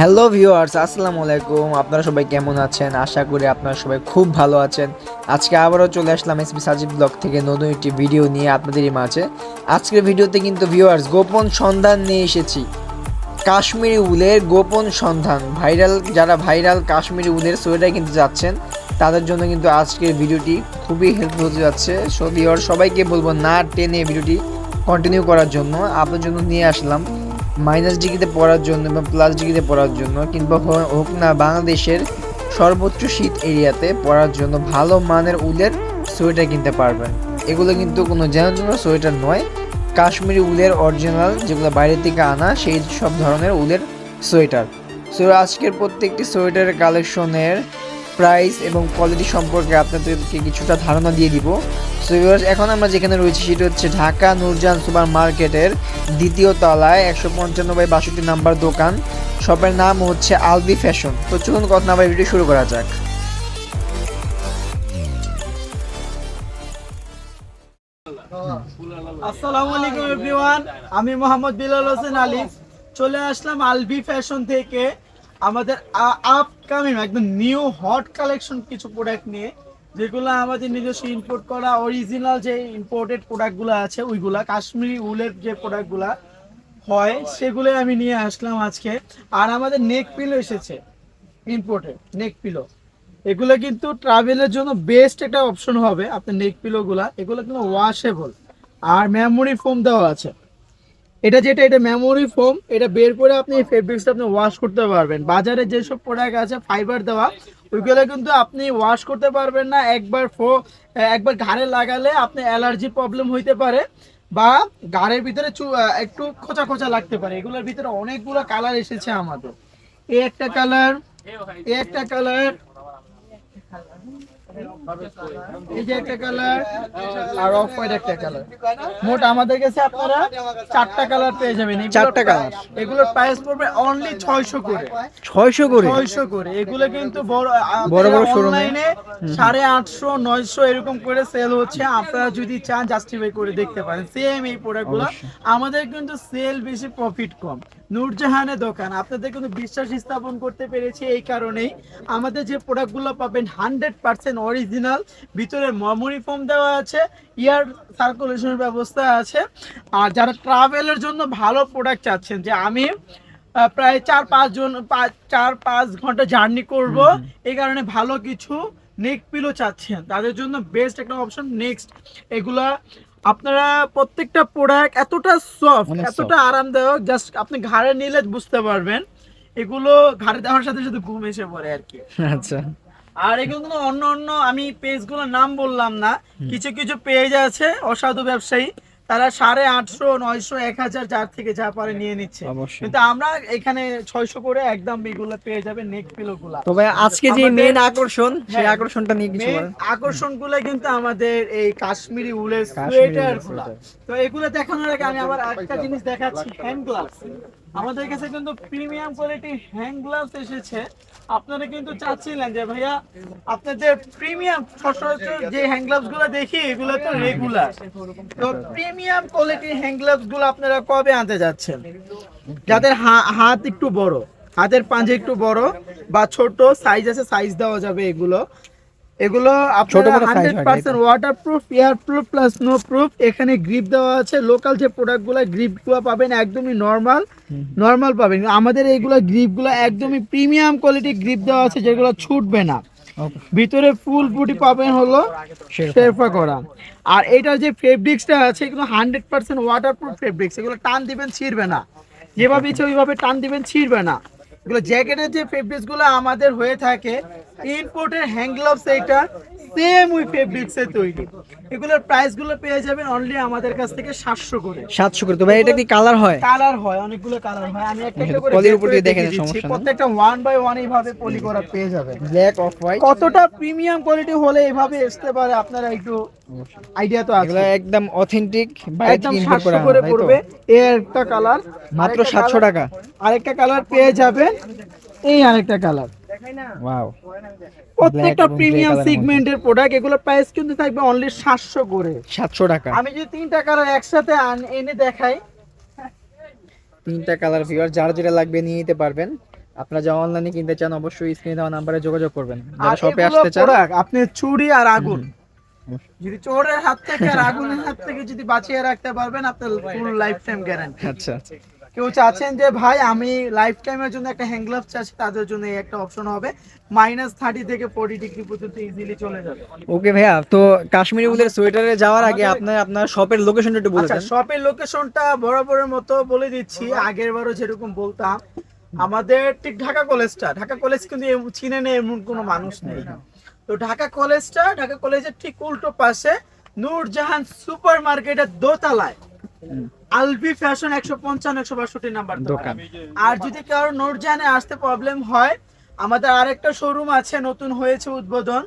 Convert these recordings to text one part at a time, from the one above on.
Hello viewers আসসালামু আলাইকুম। আপনারা সবাই কেমন আছেন? আশা করি আপনারা সবাই খুব ভালো আছেন। আজকে আবারও চলে আসলাম এসপি সাজিদ ব্লগ থেকে নতুন একটি ভিডিও নিয়ে আপনাদেরই মাঝে। আজকের ভিডিওতে কিন্তু ভিউয়ার্স গোপন সন্ধান নিয়ে এসেছি। কাশ্মীরি উলের গোপন সন্ধান। ভাইরাল, যারা ভাইরাল কাশ্মীরি উলের সোয়েটার কিনতে যাচ্ছেন, তাদের জন্য কিন্তু আজকের ভিডিওটি খুবই হেল্পফুল হতে যাচ্ছে। সো ভিউয়ার সবাইকে বলব না টেনে ভিডিওটি কন্টিনিউ করার জন্য। আপনার জন্য নিয়ে আসলাম। মাইনাস ডিগ্রিতে পড়ার জন্য এবং প্লাস ডিগ্রিতে পড়ার জন্য কিংবা হোক না, বাংলাদেশের সর্বোচ্চ শীত এরিয়াতে পড়ার জন্য ভালো মানের উলের সোয়েটার কিনতে পারবেন। এগুলো কিন্তু কোনো যেন সোয়েটার নয়। কাশ্মীরি উলের অরিজিনাল যেগুলো বাইরে থেকে আনা, সেই সব ধরনের উলের সোয়েটার। সো আজকের প্রত্যেকটি সোয়েটারের কালেকশনের প্রাইস এবং কোয়ালিটি সম্পর্কে আপনাদেরকে কিছুটা ধারণা দিয়ে দিব। এখন আমরা যেখানে রয়েছি সেটা হচ্ছে ঢাকা নূরজান সুপার মার্কেটের দ্বিতীয় তলায়, একশো পঞ্চান্ন বাই বাষট্টি নাম্বার দোকান। শপের নাম হচ্ছে আলবি ফ্যাশন। তো চলুন কথা না বাড়ি ভিডিও শুরু করা যাক। আসসালামু আলাইকুম এভরিওয়ান, আমি মোহাম্মদ বিলাল হোসেন আলিফ চলে আসলাম আলবি ফ্যাশন থেকে। আমাদের আপকামিং, একদম নিউ, হট কালেকশন কিছু প্রোডাক্ট নিয়ে। যেগুলো আমাদের নিজস্ব ইম্পোর্ট করা অরিজিনাল যে ইম্পোর্টেড প্রোডাক্টগুলো আছে ওইগুলা, কাশ্মীরি উলের যে প্রোডাক্টগুলা হয় সেগুলো আমি নিয়ে আসলাম আজকে। আর আমাদের নেক পিলো এসেছে ইম্পোর্টেড নেক পিলো এগুলো কিন্তু ট্রাভেলের জন্য বেস্ট একটা অপশন হবে আপনার নেক পিলোগুলা এগুলো কিন্তু ওয়াশেবল আর মেমোরি ফোম দেওয়া আছে। এটা যেটা, এটা মেমোরি ফোম এটা বের করে আপনি এই ফেব্রিক্সটা আপনি ওয়াশ করতে পারবেন। বাজারে যেসব প্রোডাক্ট আছে ফাইবার দেওয়া, ওইগুলো কিন্তু আপনি ওয়াশ করতে পারবেন না। একবার ফো, একবার ঘাড়ে লাগালে আপনি অ্যালার্জি প্রবলেম হইতে পারে বা গাড়ের ভিতরে একটু খোঁচা খোঁচা লাগতে পারে। এগুলোর ভিতরে অনেকগুলো কালার এসেছে আমাদের। এই একটা কালার এই একটা কালার এই যে একটা কালার আর অফ হোয়াইট একটা কালার। মোট আমাদের কাছে আপনারা চারটা কালার পেয়ে যাবেন। চারটা colour? এগুলোর প্রাইস পড়বে অনলি ছয়শো করে। ছয়শো করে? ছয়শো করে। এগুলো কিন্তু বড় বড় বড় অনলাইনে সাড়ে আটশো নয়শো এরকম করে সেল হচ্ছে। আপনারা যদি চান জাস্টিফাই করে দেখতে পারেন। সেম এই প্রোডাক্টগুলো আমাদের কিন্তু সেল বেশি প্রফিট কম। নূরজাহানের দোকান। আপনাদের কিন্তু বিশ্বাস স্থাপন করতে পেরেছি এই কারণেই। আমাদের যে প্রোডাক্টগুলো পাবেন হান্ড্রেড পার্সেন্ট অরিজিনাল ভিতরে মেমোরি ফোম দেওয়া আছে ইয়ার সার্কুলেশনের ব্যবস্থা আছে। আর যারা ট্রাভেলের জন্য ভালো প্রোডাক্ট চাচ্ছেন যে আমি প্রায় চার পাঁচ জন পাঁচ- চার পাঁচ ঘণ্টা জার্নি করব এই কারণে ভালো কিছু নেক পিলো চাচ্ছেন। তাদের জন্য বেস্ট একটা অপশন নেক্সট এগুলা আপনারা প্রত্যেকটা প্রোডাক্ট এতটা সফট এতটা আরামদায়ক জাস্ট আপনি ঘাড়ে নিলে বুঝতে পারবেন। এগুলো ঘাড়ে দেওয়ার সাথে সাথে ঘুম এসে পড়ে আর কি। আচ্ছা। আর এগুলো কিন্তু অন্য অন্য আমি পেজগুলোর নাম বললাম না। কিছু কিছু পেজ আছে অসাধু ব্যবসায়ী। তারা সাড়ে আটশো নয়শো এক হাজার যার থেকে যা পারে নিয়ে নিচ্ছে। কিন্তু আমরা এখানে ছয়শো করে একদম এগুলো পেয়ে যাবে নেক পিলো গুলা তো ভাই আজকে যে মেন আকর্ষণ সেই হ্যাঁ। আকর্ষণটা নিয়ে কিছু আকর্ষণগুলো কিন্তু আমাদের এই কাশ্মীরি উলের সোয়েটারগুলা। তো এগুলো দেখানোর আগে আমি আবার একটা জিনিস দেখাচ্ছি হ্যান্ড গ্লাভস। আমাদের কাছে কিন্তু প্রিমিয়াম কোয়ালিটি হ্যান্ড গ্লাভস এসেছে। আপনারা কিন্তু চাচ্ছিলেন যে, ভাইয়া, আপনাদের প্রিমিয়াম সচরাচর যে হ্যান্ড গ্লাভসগুলো দেখি, এগুলো তো রেগুলার তো প্রিমিয়াম কোয়ালিটির হ্যান্ড গ্লাভসগুলো আপনারা কবে আনতে যাচ্ছেন? যাদের হাত একটু বড়, হাতের পাঞ্জে একটু বড় বা ছোট সাইজ আছে সাইজ দেওয়া যাবে এগুলো। এগুলো আপনারা hundred percent water proof air proof plus no proof এখানে গ্রিপ দেওয়া আছে। লোকাল যে প্রোডাক্টগুলো গ্রিপগুলো পাবেন একদমই নর্মাল নর্মাল পাবেন। আমাদের এইগুলো গ্রিপগুলো একদমই প্রিমিয়াম কোয়ালিটি গ্রিপ দেওয়া আছে যেগুলো ছুটবে না। ভিতরে ফুল বুটি পাবেন হলো শেরফা করা। আর এটার যে ফেব্রিক্সটা আছে এগুলো hundred percent water proof fabrics এগুলো টান দিবেন ছিঁড়বে না। যেভাবে ইচ্ছে ওইভাবে টান দিবেন ছিঁড়বে না। জ্যাকেটের যে ফেব্রিক্সগুলো আমাদের হয়ে থাকে ইম্পোর্টের হ্যান্ড গ্লাভস এইটা সেম ওই ফেব্রিক্স তৈরি। এগুলোর প্রাইসগুলো পেয়ে যাবেন অনলি আমাদের কাছ থেকে সাতশো করে। সাতশো করে। তো ভাই এটা কি কালার হয়? কালার হয় অনেকগুলো কালার হয়। আমি একটা একটা করে পলির উপর দিয়ে দেখেন, সমস্যা। প্রত্যেকটা ওয়ান বাই ওয়ান এইভাবে পলি করা পেয়ে যাবেন। ব্ল্যাক অফ হোয়াইট কতটা প্রিমিয়াম কোয়ালিটি হলে এভাবে আসতে পারে আপনারা একটু আইডিয়া তো আছে। এগুলো একদম অথেন্টিক একদম থেকে ইম্পোর্ট সাতশো করা করে পড়বে। এর একটা কালার মাত্র 700 টাকা। আরেকটা কালার পেয়ে যাবেন। এই আরেকটা কালার প্রত্যেকটা প্রিমিয়াম সিগমেন্টের প্রোডাক্ট এগুলোর প্রাইস কিন্তু থাকবে অনলি সাতশো করে। সাতশো টাকা। আমি যদি তিনটা কালার একসাথে এনে দেখাই। তিনটা কালার যার যেটা লাগবে নিয়ে নিতে পারবেন। আপনারা যারা অনলাইনে কিনতে চান অবশ্যই স্ক্রিনে দেওয়া নাম্বারে যোগাযোগ করবেন। যারা শপে আসতে চান আপনি চুরি আর আগুন। যদি চোরের হাত থেকে আর আগুনের হাত থেকে যদি বাঁচিয়ে রাখতে পারবেন আপনার ফুল লাইফ টাইম গ্যারান্টি আচ্ছা। কেউ চাচ্ছেন যে ভাই আমি লাইফ টাইমের জন্য একটা হ্যান্ড গ্লাভস চাচ্ছি তাদের জন্য এই একটা অপশন হবে। মাইনাস থার্টি থেকে ফোর্টি ডিগ্রি পর্যন্ত ইজিলি চলে যাবে। ওকে ভাইয়া তো কাশ্মীরি উলের সোয়েটারে যাওয়ার আগে আপনার আপনার শপের লোকেশনটা একটু বলে আচ্ছা দেন। শপের লোকেশনটা বরাবরের মতো বলে দিচ্ছি। আগের বারও যেরকম বলতাম আমাদের ঠিক ঢাকা কলেজটা ঢাকা কলেজ কিন্তু চিনে নেই এমন কোনো মানুষ নেই। তো ঢাকা কলেজটা ঢাকা কলেজের ঠিক উল্টো পাশে নূরজাহান সুপার মার্কেটের দোতলায়। আলবি ফ্যাশন একশো পঞ্চান্ন একশো বাষট্টি নাম্বার দোকান। আর যদি কারও নূরজাহানে আসতে প্রবলেম হয় আমাদের আরেকটা শোরুম আছে নতুন হয়েছে উদ্বোধন।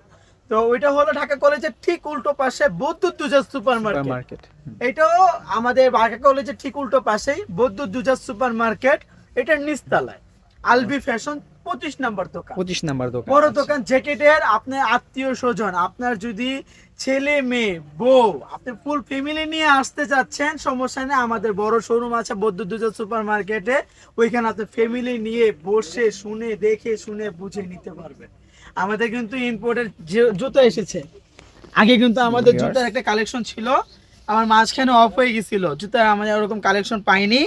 তো ওইটা হলো ঢাকা কলেজের ঠিক উল্টো পাশে বৈদ্যুৎ দুজা সুপার মার্কেট মার্কেট এটাও আমাদের ঢাকা কলেজের ঠিক উল্টো পাশেই বৈদ্যুৎ দুজা সুপার মার্কেট এটার নিচতলায়। আলবি ফ্যাশন পঁচিশ নাম্বার দোকান। পঁচিশ নাম্বার দোকান বড় দোকান জ্যাকেটের আপনার আত্মীয় স্বজন আপনার যদি ছেলে মেয়ে বউ আপনি ফুল ফ্যামিলি নিয়ে আসতে চাচ্ছেন সমস্যা নেই আমাদের বড় শোরুম আছে দুজা সুপার মার্কেটে ওইখানে আপনি ফ্যামিলি নিয়ে বসে শুনে দেখে শুনে বুঝে নিতে পারবেন। আমাদের কিন্তু ইম্পোর্টের জুতো এসেছে। আগে কিন্তু আমাদের. জুতার একটা কালেকশন ছিল আমার মাঝখানে অফ হয়ে গেছিল। জুতার আমাদের ওরকম কালেকশন পাইনি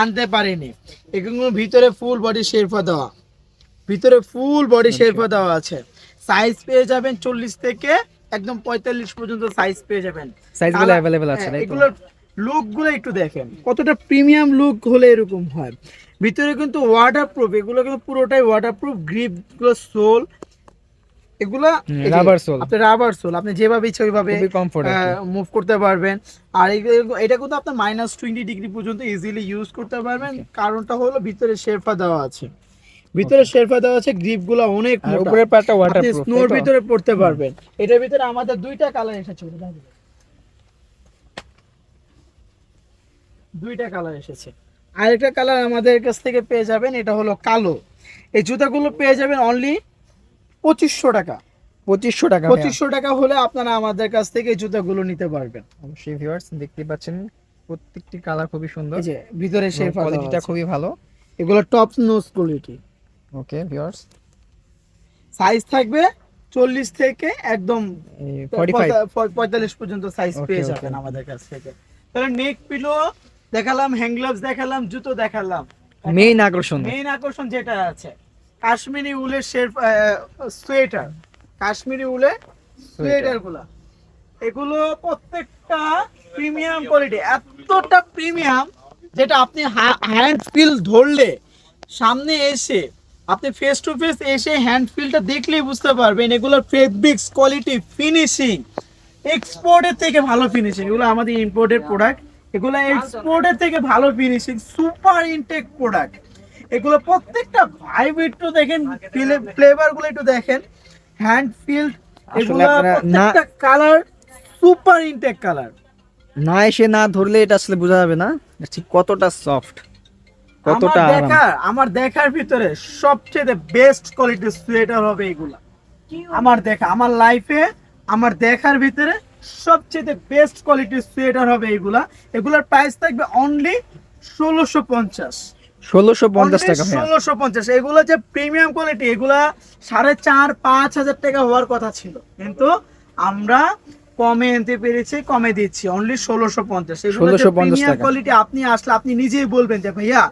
আনতে পারিনি। এগুলো ভিতরে ফুল বডি শেরফা দেওয়া। ভিতরে ফুল বডি শেরফা দেওয়া আছে। সাইজ পেয়ে যাবেন চল্লিশ থেকে একদম পঁয়তাল্লিশ পর্যন্ত সাইজ পেয়ে যাবেন। সাইজগুলো অ্যাভেলেবেল আছে হ্যাঁ? এগুলোর লুকগুলো একটু দেখেন। কতটা প্রিমিয়াম লুক হলে এরকম হয়। ভিতরে কিন্তু ওয়াটার প্রুফ এগুলো কিন্তু পুরোটাই ওয়াটার প্রুফ গ্রিপগুলো সোল এগুলা এই যে, আপনি রাবার সোল আপনি যেভাবে ইচ্ছে ওইভাবে। মুভ করতে পারবেন। আর এটা কিন্তু আপনার মাইনাস টোয়েন্টি ডিগ্রি পর্যন্ত ইজিলি ইউজ করতে পারবেন। কারণটা হলো ভিতরে শেরফা দেওয়া আছে। ভিতরে শেরফা দেওয়া আছে গ্রিপগুলো অনেক। উপরের আপনি ওয়াটারপ্রুফ স্নোর ভিতরে পড়তে পারবেন। এটার ভিতরে আমাদের দুইটা কালার এসেছে। দুইটা কালার এসেছে। আরেকটা কালার আমাদের কাছ থেকে পেয়ে যাবেন এটা হলো কালো। এই জুতাগুলো পেয়ে যাবেন অনলি পঁচিশশো টাকা। পঁচিশশো টাকা পঁচিশশো টাকা হলে আপনারা আমাদের কাছ থেকে এই জুতাগুলো নিতে পারবেন। অবশ্যই ভিউয়ার্স দেখতে পাচ্ছেন প্রত্যেকটি কালার খুবই সুন্দর। যে ভিতরে শেফা কোয়ালিটিটা খুবই ভালো। এগুলো top notch quality okay viewers size থাকবে চল্লিশ থেকে একদম পঁয়তাল্লিশ পর্যন্ত সাইজ পেয়ে যাবেন আমাদের কাছ থেকে। তাহলে নেক পিলো দেখালাম হ্যান্ড গ্লাভস দেখালাম জুতো দেখালাম। মেইন আকর্ষণ। মেইন আকর্ষণ যেটা আছে কাশ্মীরি উলের শের সোয়েটার কাশ্মীরি উলের সোয়েটারগুলা এগুলো প্রত্যেকটা প্রিমিয়াম কোয়ালিটি এতটা প্রিমিয়াম যেটা আপনি হ্যান্ড ফিল ধরলে সামনে এসে আপনি ফেস টু ফেস এসে হ্যান্ড ফিলটা দেখলেই বুঝতে পারবেন এগুলোর ফেব্রিক্স কোয়ালিটি ফিনিশিং এক্সপোর্টের থেকে ভালো ফিনিশিং এগুলো আমাদের ইম্পোর্টেড প্রোডাক্ট এগুলো এক্সপোর্টের থেকে ভালো ফিনিশিং সুপার ইনটেক প্রোডাক্ট এগুলো প্রত্যেকটা ভাইব একটু দেখেন ফ্লেভারগুলো একটু দেখেন। হ্যান্ড ফিল এগুলো না- প্রত্যেকটা কালার সুপার ইনটেক কালার না এসে না ধরলে এটা আসলে বোঝা যাবে না ঠিক কতটা সফট কতটা আমার দেখার আমার দেখার ভিতরে সবচেয়ে বেস্ট কোয়ালিটির সোয়েটার হবে এগুলা। আমার দেখা আমার লাইফে আমার দেখার ভিতরে সবচেয়ে বেস্ট কোয়ালিটির সোয়েটার হবে এগুলা। এগুলার প্রাইস থাকবে অনলি ষোলোশো পঞ্চাশ। ষোলোশো পঞ্চাশ টাকা ষোলোশো পঞ্চাশ। এগুলো যে প্রিমিয়াম কোয়ালিটি এগুলা সাড়ে চার পাঁচ হাজার টাকা হওয়ার কথা ছিল। কিন্তু আমরা কমে আনতে পেরেছি কমে দিচ্ছি। অনলি ষোলোশো পঞ্চাশ। 1650 টাকা। কোয়ালিটি আপনি আসলে আপনি নিজেই বলবেন যে ভাইয়া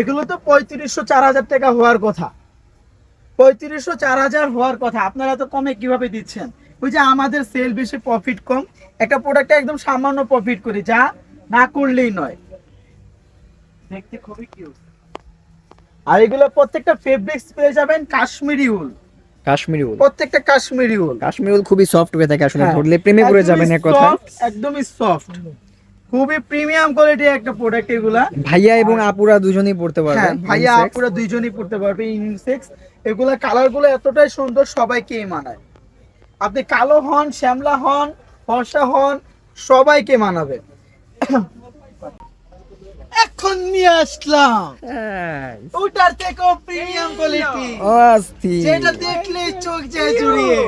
এগুলো তো পঁয়ত্রিশশো চার হাজার টাকা হওয়ার কথা। পঁয়ত্রিশশো চার হাজার হওয়ার কথা। আপনারা তো কমে কীভাবে দিচ্ছেন? ওই যে আমাদের সেল বেশি প্রফিট কম। একটা প্রোডাক্টে একদম সামান্য প্রফিট করি যা না করলেই নয়। দেখতে খুবই কিউট আর এগুলো প্রত্যেকটা ফেব্রিক্স পেয়ে যাবেন কাশ্মীরি উল। কাশ্মীরি উল। প্রত্যেকটা কাশ্মীরি উল। কাশ্মীরি উল খুবই সফট হয়ে থাকে আসলে হ্যাঁ, ধরলে প্রেমে পড়ে যাবেন এক কথা একদমই সফট খুবই প্রিমিয়াম কোয়ালিটির একটা প্রোডাক্ট এগুলা। ভাইয়া এবং আপুরা দুজনেই পড়তে পারবে হ্যাঁ ভাইয়া আপুরা দুইজনই পড়তে পারবে ইউনিসেক্স এগুলা কালারগুলো এতটাই সুন্দর সবাইকেই মানায়। আপনি কালো হন শ্যামলা হন ফর্সা হন সবাইকে মানাবে এখন নিয়ে আসলাম। হ্যাঁ। ওটার থেকেও প্রিমিয়াম কোয়ালিটি যেটা দেখলে চোখ যায় জুড়িয়ে।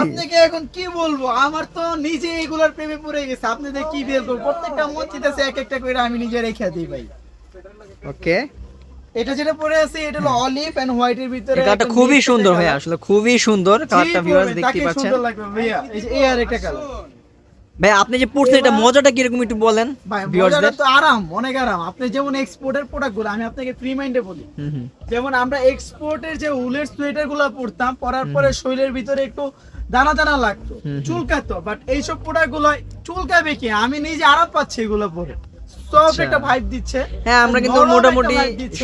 আপনাকে এখন কি বলব? আমার তো নিজে এগুলার প্রেমে পড়ে গেছে। আপনাদের কি বের করব প্রত্যেকটা মসজিদ আছে এক একটা করে আমি নিজে রেখে দিই ভাই। ওকে। এটা যেটা পরে আছে এটা হলো অলিভ এন্ড হোয়াইট এর ভিতরে একটা খুবই সুন্দর ভাইয়া আসলে খুবই সুন্দর কালারটা ভিউয়ার্স দেখতে পাচ্ছেন। সুন্দর লাগবে ভাইয়া। এই আর একটা কালার ভাই আপনি যে পড়ছেন এটা মজাটা কীরকম একটু বলেন ভাই মজাটা তো আরাম অনেক আরাম। আপনি যেমন এক্সপোর্টের প্রোডাক্টগুলো আমি আপনাকে ফ্রি মাইন্ডে বলি। যেমন আমরা এক্সপোর্টের যে উলের সোয়েটারগুলো পরতাম পরার পরে শরীরের ভিতরে একটু দানা দানা লাগতো। চুলকাতো বাট এইসব প্রোডাক্টগুলো চুলকাবে কি? আমি নিজে আরাম পাচ্ছি এগুলো পরে। সফট আচ্ছা। একটা ভাইব দিচ্ছে। হ্যাঁ আমরা কিন্তু মোটামুটি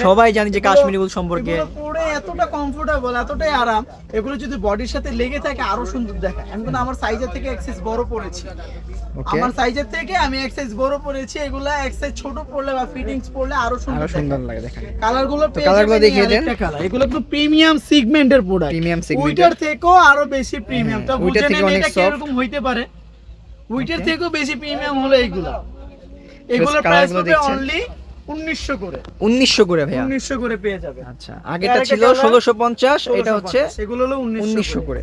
সবাই জানি যে কাশ্মীরি উল সম্পর্কে। পরে এতটা কমফোর্টেবল এতটাই আরাম এগুলো যদি বডির সাথে লেগে থাকে আরও সুন্দর দেখায়। আমি কিন্তু আমার সাইজের থেকে এক্সেস বড় পড়েছি আমার সাইজের থেকে আমি এক্সাইজ বড় পড়েছি এগুলা এক্সাইজ ছোট পড়লে বা ফিটিংস পড়লে আরও সুন্দর সুন্দর লাগে দেখেন কালারগুলো colour গুলো দেখিয়ে দেন। এগুলো একটু প্রিমিয়াম সেগমেন্টের প্রোডাক্ট Premium segment উইটার থেকেও আরও বেশি প্রিমিয়াম তো বুঝে ওইটার থেকে নেন অনেক এটা soft। কীরকম হইতে পারে। উইটার থেকেও বেশি প্রিমিয়াম হলো এইগুলা এগুলো colour প্রাইস হবে অনলি 1900 করে। উনিশশো করে ভাইয়া। 1900 করে পেয়ে যাবে। আচ্ছা আগেটা ছিল colour, ষোলোশো পঞ্চাশ এটা হচ্ছে সেগুলো হলো 1900 করে। করে।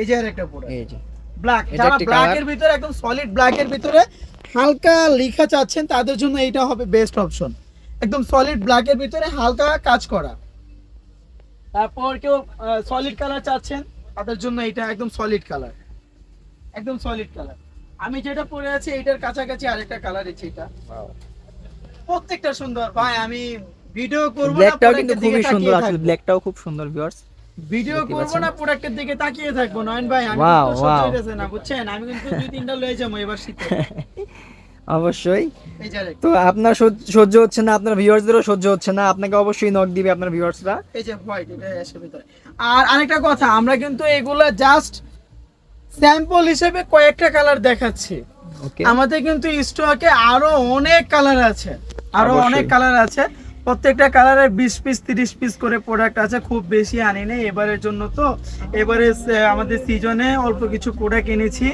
এই যে আরেকটা প্রোডাক্ট এই যে। ব্ল্যাক যারা ব্ল্যাক এর ভিতরে একদম সলিড ব্ল্যাক এর ভিতরে হালকা লেখা চাচ্ছেন তাদের জন্য এইটা হবে বেস্ট অপশন একদম সলিড ব্ল্যাক এর ভিতরে হালকা কাজ করা। তারপর কেউ সলিড কালার চাচ্ছেন তাদের জন্য এটা একদম সলিড কালার একদম সলিড কালার আমি যেটা পরে আছি এটার কাছাকাছি আরেকটা কালার আছে এটা। প্রত্যেকটা সুন্দর। ভাই আমি ভিডিও করব না ব্ল্যাকটাও কিন্তু খুবই সুন্দর আসলে ব্ল্যাকটাও খুব সুন্দর ভিউয়ার্স ভিডিও করব না প্রোডাক্টের দিকে তাকিয়ে থাকব নয়ন ভাই আমি কিন্তু সহ্য না বুঝছেন? আমি কিন্তু দুই তিনটা লয়ে যাব এবার শীতে। অবশ্যই। এই যে আরেকটা। তো আপনার সহ্য- সহ্য হচ্ছে না আপনার ভিউয়ার্সদেরও সহ্য হচ্ছে না আপনাকে অবশ্যই নক দিবে আপনার ভিউয়ার্সরা এই যে হোয়াইট এটা এসে ভিতরে। আর আরেকটা কথা আমরা কিন্তু এগুলা জাস্ট স্যাম্পল হিসেবে কয়েকটা কালার দেখাচ্ছি। আমাদের কিন্তু স্টকে আরও অনেক কালার আছে। আরও অনেক কালার আছে। প্রত্যেকটা কালারের বিশ পিস তিরিশ পিস করে প্রোডাক্ট আছে। খুব বেশি আনি নেই এবারের জন্য তো। এবারে আমাদের সিজনে অল্প কিছু প্রোডাক্ট এনেছি।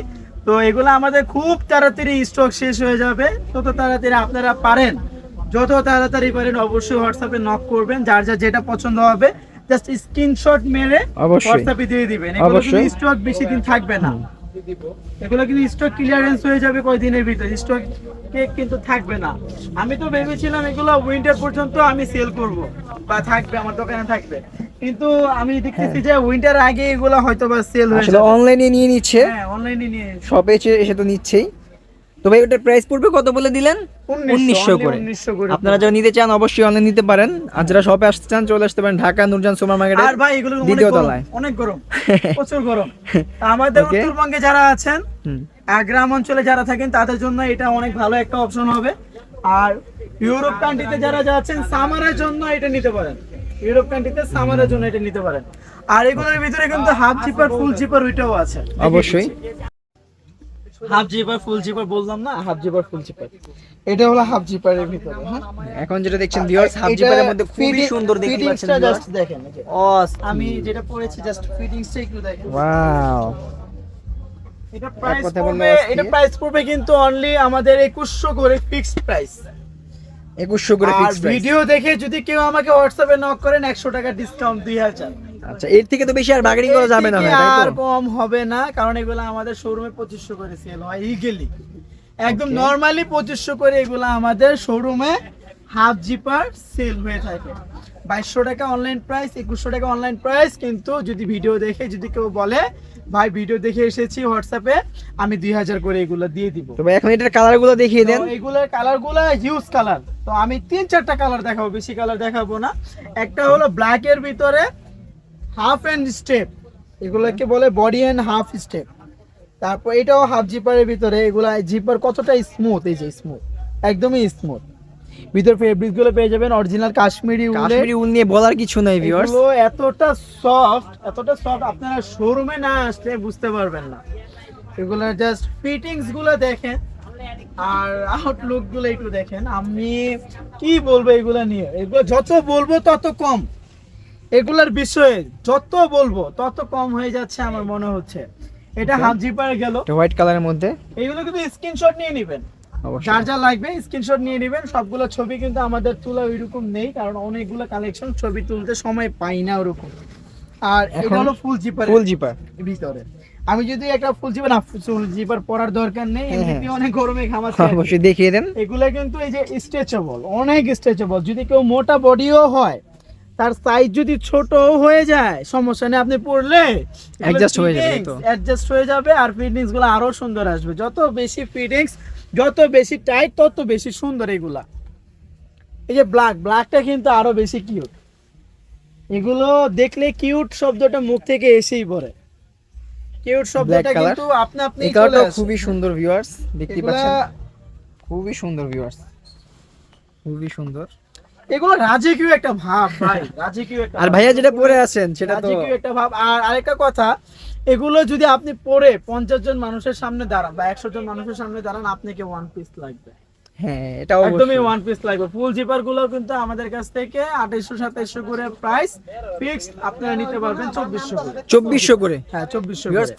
তো এগুলো আমাদের খুব তাড়াতাড়ি স্টক শেষ হয়ে যাবে। তত তাড়াতাড়ি আপনারা পারেন যত তাড়াতাড়ি পারেন অবশ্যই হোয়াটসঅ্যাপে নক করবেন। যার যার যেটা পছন্দ হবে জাস্ট স্ক্রিনশট মেরে হোয়াটসঅ্যাপে দিয়ে দিবেন। এগুলো কিন্তু স্টক বেশি দিন থাকবে না। এগুলো কিন্তু স্টক ক্লিয়ারেন্স হয়ে যাবে কয়দিনের ভিতরে। স্টক কিন্তু থাকবে না। আমি তো ভেবেছিলাম এগুলো উইন্টার পর্যন্ত আমি সেল করব। বা থাকবে আমার দোকানে থাকবে। কিন্তু আমি দেখতেছি যে উইন্টার আগে এগুলো হয়তো বা সেল হয়ে যাবে। অনলাইনে নিয়ে নিচ্ছে। হ্যাঁ অনলাইনে নিয়ে। শপে এসে তো নিচ্ছেই। তো ভাই ওটার প্রাইস পড়বে কত বলে দিলেন? উনিশশো করে। আপনারা যারা নিতে চান অবশ্যই অনলাইন নিতে পারেন। আর যারা শপে আসতে চান চলে আসতে পারেন ঢাকা নুরজান সুপার মার্কেটে আর ভাই এগুলো দ্বিতীয় তলায়। অনেক গরম প্রচুর গরম। আমাদের উত্তরবঙ্গে যারা আছেন গ্রাম অঞ্চলে যারা থাকেন তাদের জন্য এটা অনেক ভালো একটা অপশন হবে। আর ইউরোপ কান্ট্রিতে যারা যাচ্ছেন সামারের জন্য এটা নিতে পারেন। ইউরোপ কান্ট্রিতে সামারের জন্য এটা নিতে পারেন। আর এগুলোর ভিতরে কিন্তু হাফ জিপার ফুল জিপার ওইটাও আছে। অবশ্যই। হাফ জিপার ফুল জিপার বললাম না হাফ জিপার ফুল জিপার। এটা হলো হাফ জিপারের ভিতরে হ্যাঁ? এখন যেটা দেখছেন ভিউয়ার্স হাফ জিপারের মধ্যে খুবই সুন্দর দেখতে পাচ্ছেন জাস্ট দেখেন অস আমি যেটা পরেছি জাস্ট ফিটিংসটা একটু দেখেন। ওয়াও এটা প্রাইস পড়বে এটা প্রাইস পড়বে কিন্তু অনলি আমাদের 2100 করে ফিক্সড প্রাইস 2100 করে প্রাইস ভিডিও দেখে যদি কেউ আমাকে হোয়াটসঅ্যাপে নক করেন 100 টাকা ডিসকাউন্ট 2000 আচ্ছা এর থেকে তো বেশি আর বার্গেনিং করা যাবে না ভাই আর কম হবে না কারণ এগুলো আমাদের শোরুমে 2500 করে সেল হয় ইগেলি একদম. নরমালি 2500 করে এগুলো আমাদের শোরুমে হাফ জিপার সেল হয়ে থাকে। বাইশশো টাকা অনলাইন প্রাইস একুশশো টাকা অনলাইন প্রাইস কিন্তু যদি ভিডিও দেখে যদি কেউ বলে ভাই ভিডিও দেখে এসেছি হোয়াটসঅ্যাপে আমি দুই হাজার করে এগুলো দিয়ে দিব। তো এখন এটার কালারগুলো দেখিয়ে দেন। এগুলোর কালারগুলো হিউজ কালার তো আমি তিন চারটা কালার দেখাবো বেশি কালার দেখাবো না। একটা হলো ব্ল্যাক এর ভিতরে হাফ এন্ড স্টেপ এগুলোকে বলে বডি এন্ড হাফ স্টেপ। তারপর এটাও হাফ জিপারের ভিতরে এগুলা জিপার কতটা স্মুথ এই যে স্মুথ একদমই স্মুথ ভিতর ফেব্রিকগুলো পেয়ে যাবেন অরিজিনাল কাশ্মীরি উলের। কাশ্মীরি উল নিয়ে বলার কিছু নাই ভিউয়ার্স এগুলো এতটা সফট এতটা সফট আপনারা শোরুমে না আসলে বুঝতে পারবেন না। এগুলো জাস্ট ফিটিংসগুলো দেখেন আর আউটলুকগুলো একটু দেখেন। আমি কি বলব এগুলো নিয়ে? এগুলো যত বলব তত কম। এগুলোর বিষয়ে যত বলব তত কম হয়ে যাচ্ছে আমার মনে হচ্ছে। এটা হাফ জিপার গেল। হোয়াইট কালারের মধ্যে? এগুলো কিন্তু স্ক্রিনশট নিয়ে নেবেন। যার যা লাগবে স্ক্রিনশট নিয়ে নেবেন। সবগুলো ছবি কিন্তু আমাদের তোলা ওইরকম নেই কারণ অনেকগুলো কালেকশন ছবি তুলতে সময় পাই না ওরকম। আর এটা হলো ফুল জিপার ফুল জিপার ভিতরে। আমি যদি একটা ফুল জিপার না ফুল জিপার পরার দরকার নেই হ্যাঁ, এমনিতে অনেক গরমে ঘামাচ্ছে। অবশ্যই দেখিয়ে দেন। এগুলো কিন্তু এই যে স্ট্রেচেবল অনেক স্ট্রেচেবল যদি কেউ মোটা বডিও হয় তার সাইজ যদি ছোট হয়ে যায় সমস্যা নেই আপনি পরলে Adjust হয়ে যাবে, তো? অ্যাডজাস্ট হয়ে যাবে আর ফিটিংসগুলো আরও সুন্দর আসবে। যত বেশি ফিটিংস যত বেশি টাইট তত বেশি সুন্দর এগুলা। এই যে ব্ল্যাক ব্ল্যাকটা কিন্তু আরও বেশি কিউট এগুলো দেখলে কিউট শব্দটা মুখ থেকে এসেই পড়ে। কিউট শব্দটা কিন্তু আপনি আপনি এই কালারটা খুবই সুন্দর ভিউয়ার্স দেখতে পাচ্ছেন? খুবই সুন্দর ভিউয়ার্স খুবই সুন্দর। এগুলো রাজকীয় একটা ভাব ভাই রাজকীয় একটা আর ভাইয়া যেটা পরে আছেন সেটা তো রাজকীয় একটা ভাব। আর আরেকটা কথা এগুলো যদি আপনি পরে পঞ্চাশ জন মানুষের সামনে দাঁড়ান বা একশো জন মানুষের সামনে দাঁড়ান আপনাকে ওয়ান পিস লাগবে? হ্যাঁ এটাও একদমই ওয়ান পিস লাগবে। ফুল জিপারগুলো কিন্তু আমাদের কাছ থেকে করে প্রাইস ফিক্স আপনারা নিতে পারবেন করে। করে? হ্যাঁ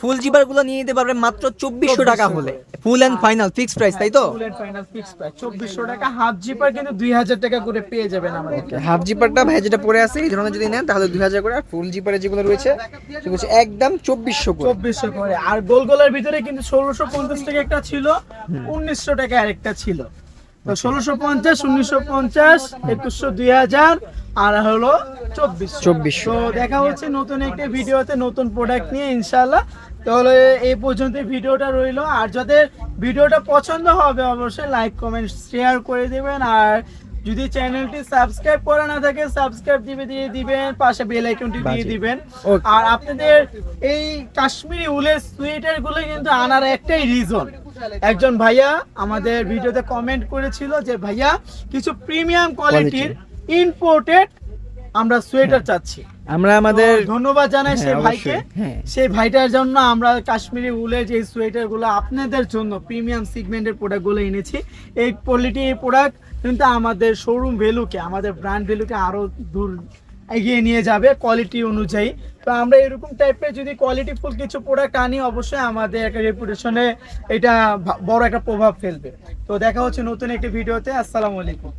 ফুল জিপারগুলো নিয়ে নিতে পারবেন মাত্র চব্বিশশো টাকা হলে। Full and final fixed price তাই তো? Full and final fix price চব্বিশশো টাকা হাফ জিপার কিন্তু দুই হাজার টাকা করে পেয়ে যাবেন আমাদেরকে। হাফ জিপারটা ভাই যেটা পরে আছে এই ধরনের যদি নেন তাহলে দুই হাজার করে আর ফুল জিপারে যেগুলো রয়েছে সেগুলো একদম চব্বিশশো করে। আর গোল গোলার ভিতরে কিন্তু ষোলোশো পঞ্চাশ টাকা একটা ছিল উনিশশো টাকা আরেকটা ছিল। ষোলোশো পঞ্চাশ উনিশশো পঞ্চাশ একুশশো দুই হাজার আর হলো চব্বিশ 2400 তো দেখা হচ্ছে নতুন একটা ভিডিওতে নতুন প্রোডাক্ট নিয়ে ইনশাল্লাহ তাহলে এই পর্যন্ত ভিডিওটা রইল। আর যাদের ভিডিওটা পছন্দ হবে অবশ্যই লাইক কমেন্ট শেয়ার করে দেবেন। আর যদি চ্যানেলটি সাবস্ক্রাইব করা না থাকে সাবস্ক্রাইব দিবে দিয়ে দিবেন। পাশে বেল আইকনটি দিয়ে দিবেন। আর আপনাদের এই কাশ্মীরি উলের সোয়েটারগুলো কিন্তু আনার একটাই রিজন একজন ভাইয়া আমাদের ভিডিওতে কমেন্ট করেছিল যে ভাইয়া কিছু প্রিমিয়াম কোয়ালিটির ইম্পোর্টেড আমরা সোয়েটার চাচ্ছি আমরা আমাদের ধন্যবাদ জানাই হ্যাঁ, সেই অবশ্যই। ভাইকে হ্যাঁ। সেই ভাইটার জন্য আমরা কাশ্মীরি উলের যে সোয়েটারগুলো আপনাদের জন্য প্রিমিয়াম সিগমেন্টের প্রোডাক্টগুলো এনেছি এই কোয়ালিটি প্রোডাক্ট কিন্তু আমাদের শোরুম ভ্যালুকে আমাদের ব্র্যান্ড ভ্যালুকে আরও দূর এগিয়ে নিয়ে যাবে কোয়ালিটি অনুযায়ী। তো আমরা এরকম টাইপের যদি কোয়ালিটি ফুল কিছু প্রোডাক্ট আনি, অবশ্যই আমাদের একটা রেপুটেশনে এটা বড় একটা প্রভাব ফেলবে। তো দেখা হচ্ছে নতুন একটি ভিডিওতে আসসালামু আলাইকুম।